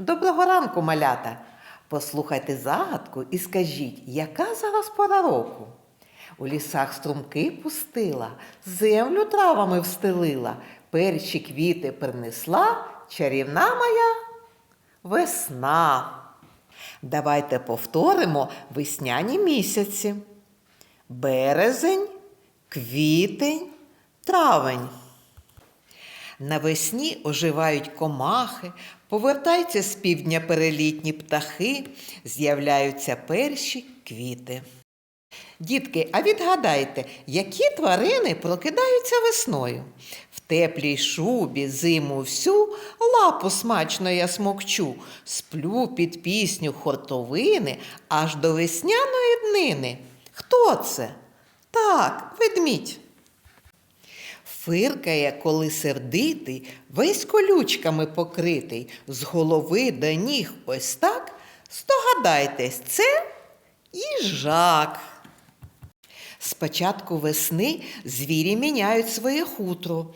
Доброго ранку, малята! Послухайте загадку і скажіть, яка зараз пора року? У лісах струмки пустила, землю травами встелила, перші квіти принесла, чарівна моя весна. Давайте повторимо весняні місяці. Березень, квітень, травень. Навесні оживають комахи, повертаються з півдня перелітні птахи, з'являються перші квіти. Дітки, а відгадайте, які тварини прокидаються весною? В теплій шубі зиму всю лапу смачно я смокчу, сплю під пісню хортовини аж до весняної днини. Хто це? Так, ведмідь. Фиркає, коли сердитий, весь колючками покритий, з голови до ніг ось так. Здогадайтесь, це їжак. З початку весни звірі міняють своє хутро.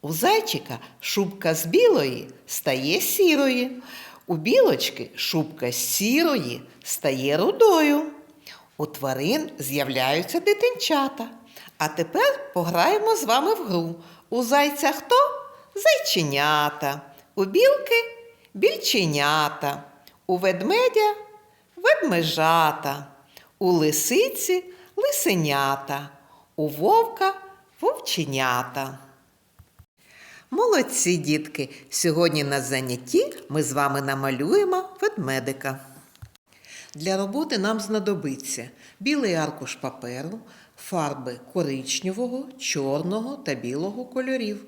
У зайчика шубка з білої стає сірої, у білочки шубка з сірої стає рудою. У тварин з'являються дитинчата. А тепер пограємо з вами в гру. У зайця хто? Зайченята. У білки більченята. У ведмедя ведмежата. У лисиці лисенята. У вовка вовченята. Молодці, дітки! Сьогодні на занятті ми з вами намалюємо ведмедика. Для роботи нам знадобиться білий аркуш паперу, фарби коричневого, чорного та білого кольорів,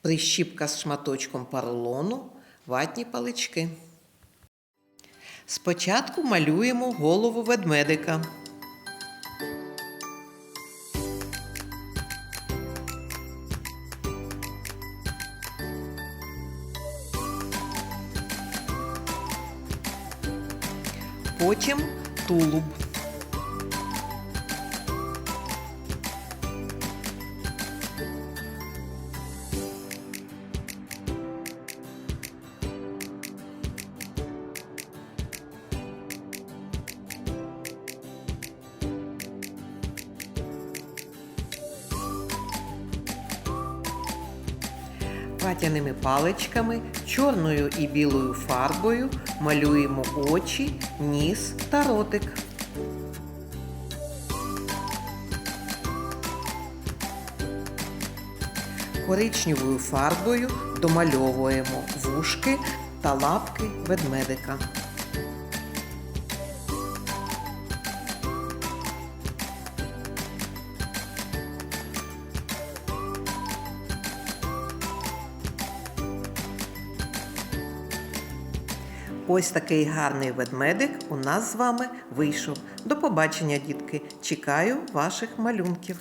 прищіпка з шматочком поролону, ватні палички. Спочатку малюємо голову ведмедика. Потім тулуб. Ватяними паличками, чорною і білою фарбою малюємо очі, ніс та ротик. Коричневою фарбою домальовуємо вушки та лапки ведмедика. Ось такий гарний ведмедик у нас з вами вийшов. До побачення, дітки! Чекаю ваших малюнків.